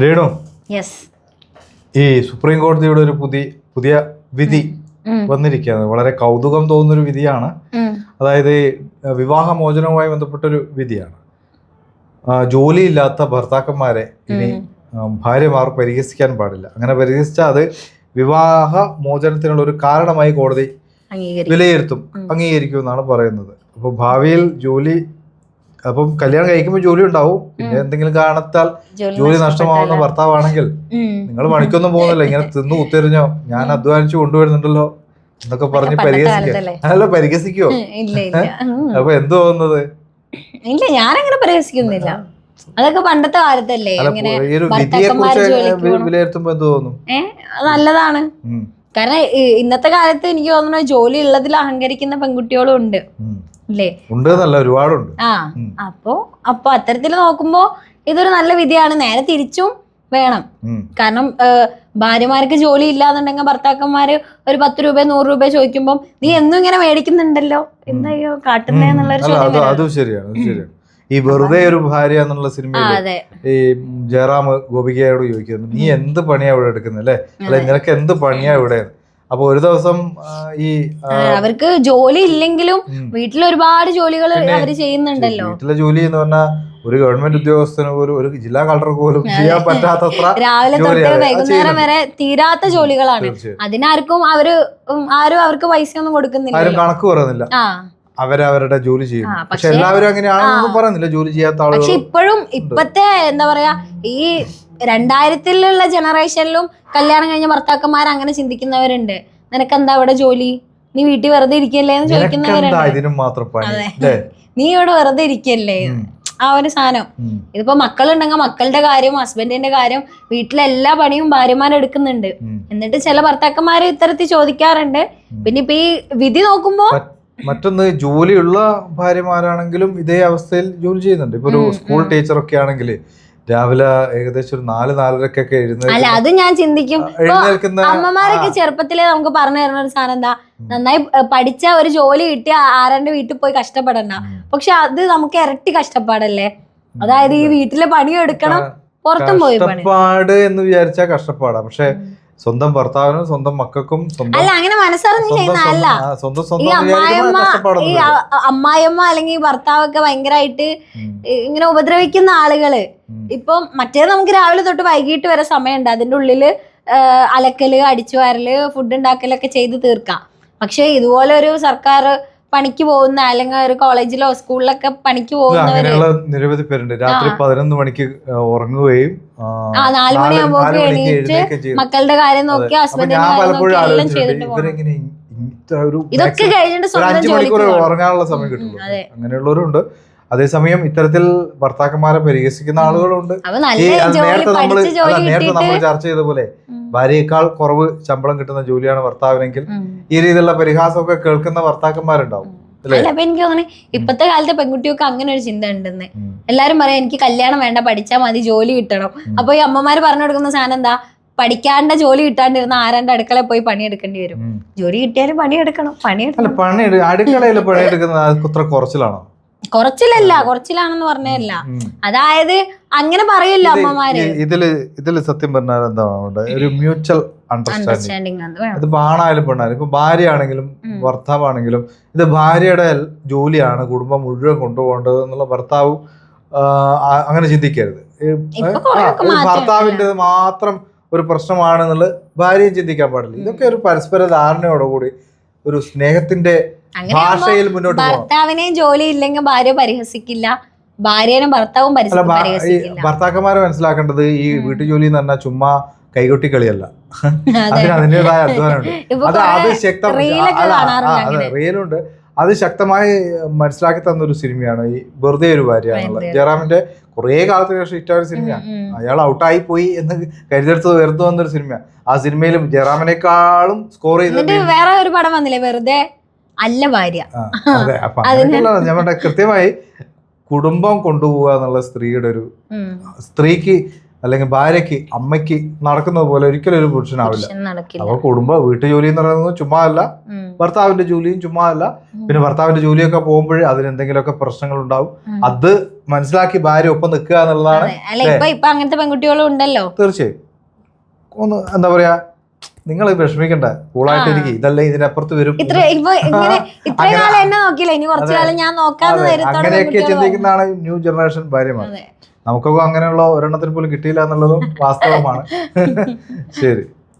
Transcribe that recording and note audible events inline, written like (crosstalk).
Renu yes ഈ supreme കോടതിയുടെ ഒരു പുതിയ പുതിയ വിധി വന്നിരിക്കുകയാണ്. വളരെ കൗതുകം തോന്നുന്നൊരു വിധിയാണ്. അതായത് വിവാഹമോചനവുമായി ബന്ധപ്പെട്ടൊരു വിധിയാണ്. ജോലിയില്ലാത്ത ഭർത്താക്കന്മാരെ ഇനി ഭാര്യമാർ പരിഹസിക്കാൻ പാടില്ല. അങ്ങനെ പരിഹസിച്ചാൽ അത് വിവാഹ മോചനത്തിനുള്ള ഒരു കാരണമായി കോടതി വിലയിരുത്തും. അംഗീകരിക്കും എന്നാണ് പറയുന്നത്. അപ്പോൾ ഭാവിയിൽ ജോലി അപ്പം കല്യാണം കഴിക്കുമ്പോൾ ജോലി ഉണ്ടാവും. പിന്നെ എന്തെങ്കിലും കാരണത്താൽ ജോലി നഷ്ടമാവുന്ന ഭർത്താവാണെങ്കിൽ. നിങ്ങൾ പണിക്കൊന്നും പോകുന്നില്ല. ഇങ്ങനെ തിന്നു കുത്തിരിഞ്ഞോ ഞാൻ അധ്വാനിച്ചു കൊണ്ടുവരുന്നുണ്ടല്ലോ എന്നൊക്കെ പറഞ്ഞ് പരിഹസിക്കുക അല്ല പരിഹസിക്കോ. അപ്പൊ എന്ത് തോന്നുന്നത്? ഇല്ല ഞാനങ്ങനെ പരിഹസിക്കുന്നില്ല. അതൊക്കെ പണ്ടത്തെ കാലത്തല്ലേ. ഇങ്ങനെ നല്ലതാണ്. കാരണം ഇന്നത്തെ കാലത്ത് എനിക്ക് തോന്നുന്നു ജോലി ഉള്ളതിൽ അഹങ്കരിക്കുന്ന പെൺകുട്ടികളും ഉണ്ട്. ഉണ്ട് എന്നല്ല ഒരുപാടുണ്ട്. ആ അപ്പോ അപ്പൊ അത്തരത്തിൽ നോക്കുമ്പോ ഇതൊരു നല്ല വിധിയാണ്. നേരെ തിരിച്ചും വേണം. കാരണം ഭാര്യമാർക്ക് ജോലി ഇല്ലാന്നുണ്ടെങ്കിൽ ഭർത്താക്കന്മാര് ഒരു പത്ത് രൂപ നൂറ് രൂപ ചോദിക്കുമ്പോൾ നീ എന്നും ഇങ്ങനെ മേടിക്കുന്നുണ്ടല്ലോ? എന്തായോ കാട്ടുന്നേ എന്നുള്ളൊരു അല്ല ചോദ്യം. ശരിയാണ് ഈ വെറുതെ ഒരു ഭാര്യ എന്നുള്ള സിനിമ സിനിമയിൽ ഈ ജയറാം ഗോപികയോട് ചോദിക്കുന്നു നീ എന്ത് പണിയാ ഇവിടെ എടുക്കുന്നത് അല്ലെ? അല്ലെ നിനക്ക് എന്ത് പണിയാ ഇവിടെ? അപ്പൊ ഒരു ദിവസം ഈ അവർക്ക് ജോലി ഇല്ലെങ്കിലും വീട്ടിൽ ഒരുപാട് ജോലികൾ അവർ ചെയ്യുന്നുണ്ടല്ലോ. വീട്ടിലെ ജോലി എന്ന് പറഞ്ഞാൽ ഒരു ഗവൺമെന്റ് ഉദ്യോഗസ്ഥന് പോലും ഒരു ജില്ലാ കളക്ടർ പോലും ചെയ്യാൻ പറ്റാത്തത്ര (laughs) രാവിലെ തൊട്ട് വൈകുന്നേരം വരെ തീരാത്ത ജോലികളാണ്. അതിനാർക്കും അവർ ആരും അവർക്ക് പൈസ ഒന്നും കൊടുക്കുന്നില്ല ആരും കണക്ക് പറയുന്നില്ല. അവരവരുടെ ജോലി ചെയ്യും പക്ഷെ പക്ഷേ- എല്ലാവരും അങ്ങനെയാണെന്നൊന്നും പറയുന്നില്ല. ജോലി ചെയ്യാത്ത പക്ഷെ ആളുകൾ ഇപ്പോഴും ഇപ്പത്തെ എന്താ പറയാ ഈ രണ്ടായിരത്തിലുള്ള ജനറേഷനിലും കല്യാണം കഴിഞ്ഞ ഭർത്താക്കന്മാർ അങ്ങനെ ചിന്തിക്കുന്നവരുണ്ട്. നിനക്ക് എന്താ അവിടെ ജോലി? നീ വീട്ടിൽ വെറുതെ ഇരിക്കല്ലേ എന്ന് ചോദിക്കുന്നവരുണ്ട്. നീ ഇവിടെ വെറുതെ ഇരിക്കല്ലേ? ആ ഒരു സാധനം. ഇതിപ്പോ മക്കളുണ്ടെങ്കിൽ മക്കളുടെ കാര്യം ഹസ്ബൻഡിന്റെ കാര്യം വീട്ടിലെ എല്ലാ പണിയും ഭാര്യമാരെടുക്കുന്നുണ്ട് എടുക്കുന്നുണ്ട്. എന്നിട്ട് ചില ഭർത്താക്കന്മാര് ഇത്തരത്തിൽ ചോദിക്കാറുണ്ട്. പിന്നെ ഇപ്പൊ ഈ വിധി നോക്കുമ്പോ മറ്റൊന്ന് ജോലിയുള്ള ഭാര്യമാരാണെങ്കിലും ഇതേ അവസ്ഥയിൽ ജോലി ചെയ്യുന്നുണ്ട്. ഇപ്പൊ ഒരു സ്കൂൾ ടീച്ചർ ഒക്കെ ആണെങ്കിൽ രാവിലെ ഏകദേശം ഒരു നാല് നാലരക്കൊക്കെ അല്ല അത് ഞാൻ ചിന്തിക്കും. അമ്മമാരൊക്കെ ചെറുപ്പത്തിലേ നമുക്ക് പറഞ്ഞു തരുന്ന ഒരു സാധനം എന്താ? നന്നായി പഠിച്ച ഒരു ജോലി കിട്ടി ആരാന്റെ വീട്ടിൽ പോയി കഷ്ടപ്പെടണ്ട. പക്ഷെ അത് നമുക്ക് ഇരട്ടി കഷ്ടപ്പാടല്ലേ? അതായത് ഈ വീട്ടിലെ പണിയും എടുക്കണം പുറത്തും പോയി പണി. കഷ്ടപ്പാട് എന്ന് വിചാരിച്ചാൽ കഷ്ടപ്പാടാ. പക്ഷെ സ്വന്തം ഭർത്താവിനും സ്വന്തം മക്കൾക്കും അല്ല അങ്ങനെ മനസ്സറിഞ്ഞ് സ്വന്തം ചെയ്യുന്ന അല്ല സ്വന്തം- ആ, സ്വന്തം ഈ അമ്മായിയമ്മ ഈ അമ്മായിയമ്മ അല്ലെങ്കിൽ ഭർത്താവൊക്കെ ഭയങ്കരമായിട്ട് ഇങ്ങനെ ഉപദ്രവിക്കുന്ന ആളുകൾ. ഇപ്പം മറ്റേ നമുക്ക് രാവിലെ തൊട്ട് വൈകിട്ട് വരെ സമയമുണ്ട്. അതിന്റെ ഉള്ളിൽ അലക്കൽ അടിച്ചു വാരൽ ഫുഡ് ഉണ്ടാക്കലൊക്കെ ചെയ്ത് തീർക്കാം. പക്ഷെ ഇതുപോലെ ഒരു സർക്കാർ പണിക്ക് പോകുന്ന അല്ലെങ്കിൽ ഒരു കോളേജിലോ സ്കൂളിലൊക്കെ പണിക്ക് പോകുന്നവര് അങ്ങനെയുള്ള നിരവധി പേരുണ്ട്. രാത്രി പതിനൊന്ന് മണിക്ക് ഉറങ്ങുകയും ആ, നാല് മണിയാകുമ്പോ എണീറ്റ് മക്കളുടെ കാര്യം നോക്കി ഹസ്ബൻഡിന്റെ കാര്യം നോക്കി എല്ലാം ചെയ്തിട്ട് പോകണം ഇത്ര ഒരു ഇതൊക്കെ കഴിഞ്ഞിട്ട് സ്വന്തം ജോലിക്ക് ഉറങ്ങാനുള്ള സമയം കിട്ടുള്ളൂ. അങ്ങനെയുള്ളവരുണ്ട്. അതേസമയം ഇത്തരത്തിൽ ഭർത്താക്കന്മാരെ പരിഹസിക്കുന്ന ആളുകളുണ്ട്. നേരത്തെ നമ്മൾ ചർച്ച ചെയ്ത പോലെ. ഭാര്യയേക്കാൾ കുറവ് ശമ്പളം കിട്ടുന്ന ജോലിയാണ് ഭർത്താവിനെങ്കിൽ. ഈ രീതിയിലുള്ള പരിഹാസമൊക്കെ കേൾക്കുന്ന ഭർത്താക്കന്മാരുണ്ടാവും. അല്ലേ? അപ്പൊ എനിക്ക് തോന്നുന്നു ഇപ്പത്തെ കാലത്തെ പെൺകുട്ടികൾക്ക് അങ്ങനെ ഒരു ചിന്ത ഉണ്ടെന്ന്. എല്ലാരും പറയാം എനിക്ക് കല്യാണം വേണ്ട പഠിച്ചാൽ മതി ജോലി കിട്ടണം. അപ്പൊ ഈ അമ്മമാര് പറഞ്ഞു കൊടുക്കുന്ന സാധനം എന്താ? പഠിക്കാണ്ട ജോലി കിട്ടാണ്ടിരുന്ന ആരാണ്ട് അടുക്കള പോയി പണിയെടുക്കേണ്ടി വരും. ജോലി കിട്ടിയാലും പണിയെടുക്കണം പണിയെടുക്കണം. പണി അടുക്കളയിൽ പണിയെടുക്കുന്നത് കുറച്ചിലാണോ? കുറച്ചിലല്ല കുറച്ചിലാണെന്ന് പറഞ്ഞല്ല അതായത് അങ്ങനെ പറയല്ലോ അമ്മമാര്. ഇതിൽ ഇതിൽ സത്യം പറഞ്ഞാൽ എന്താ ഒരു മ്യൂച്വൽ അണ്ടർസ്റ്റാൻഡിങ് ഇത് ആണായാലും പെണ്ണായാലും. ഇപ്പൊ ഭാര്യയാണെങ്കിലും. ഭർത്താവാണെങ്കിലും ഇത് ഭാര്യയുടെ ജോലിയാണ് കുടുംബം മുഴുവൻ കൊണ്ടുപോകേണ്ടത് എന്നുള്ള ഭർത്താവ് അങ്ങനെ ചിന്തിക്കരുത്. ഭർത്താവിന്റെ മാത്രം ഒരു പ്രശ്നമാണെന്നുള്ളത് ഭാര്യയും ചിന്തിക്കാൻ പാടില്ല. ഇതൊക്കെ ഒരു പരസ്പര ധാരണയോടുകൂടി ഒരു സ്നേഹത്തിന്റെ ഭാഷയിൽ മുന്നോട്ട് ഭർത്താവിനെയും ജോലി ഇല്ലെങ്കിൽ ഭാര്യ പരിഹസിക്കില്ല. ഭാര്യനും ഭർത്താവും പരിഹസിക്കില്ല. ഭർത്താക്കന്മാരെ മനസ്സിലാക്കേണ്ടത് ഈ വീട്ടു ജോലി എന്ന് പറഞ്ഞാൽ ചുമ്മാ കൈകൊട്ടി കളിയല്ല. അതെ അതിന് അതിന്റെതായ അധ്വാനമുണ്ട്. (laughs) അത് അത് ശക്തം ആ, അതെ, ശക്തമായി മനസ്സിലാക്കി തന്ന ഒരു സിനിമയാണ്. ഈ വെറുതെ ഒരു ഭാര്യ. ജയറാമിന്റെ കുറേ കാലത്തിന് ശേഷം ഇഷ്ടമായ ഒരു സിനിമയാണ്. അയാൾ ഔട്ടായി പോയി എന്ന് കരുതെടുത്ത് വെറുതെ വന്നൊരു സിനിമയാണ്. ആ സിനിമയിലും ജയറാമിനേക്കാളും സ്കോർ ചെയ്തത് വേറെ ഒരു പടം വന്നില്ലേ? വെറുതെ അല്ല ഭാര്യ. കൃത്യമായി കുടുംബം കൊണ്ടുപോവുക എന്നുള്ള സ്ത്രീയുടെ ഒരു സ്ത്രീക്ക് അല്ലെങ്കിൽ ഭാര്യയ്ക്ക് അമ്മയ്ക്ക് നടക്കുന്നത് പോലെ ഒരിക്കലും ഒരു പുരുഷനാവില്ല. അപ്പൊ കുടുംബ വീട്ടു ജോലി എന്ന് പറയുന്നത് ചുമ്മാ അല്ല. ഭർത്താവിന്റെ ജോലിയും ചുമ്മാ അല്ല. പിന്നെ ഭർത്താവിന്റെ ജോലിയൊക്കെ പോകുമ്പോഴേ അതിന് എന്തെങ്കിലുമൊക്കെ പ്രശ്നങ്ങൾ ഉണ്ടാവും. അത് മനസ്സിലാക്കി ഭാര്യ ഒപ്പം നിൽക്കുക എന്നുള്ളതാണ്. അങ്ങനത്തെ പെൺകുട്ടികളും ഉണ്ടല്ലോ. തീർച്ചയായും. ഒന്ന് എന്താ പറയാ നിങ്ങൾ വിഷമിക്കണ്ട. കൂളായിട്ട് ഇരിക്കും. ഇതല്ലേ ഇതിനപ്പുറത്ത് വരും. അങ്ങനെയൊക്കെ ചിന്തിക്കുന്നതാണ് ന്യൂ ജനറേഷൻ ഭാര്യമാർ. നമുക്കൊക്കെ അങ്ങനെയുള്ള ഒരെണ്ണത്തിന് പോലും കിട്ടിയില്ല എന്നുള്ളതും വാസ്തവമാണ്. (laughs) ശരി.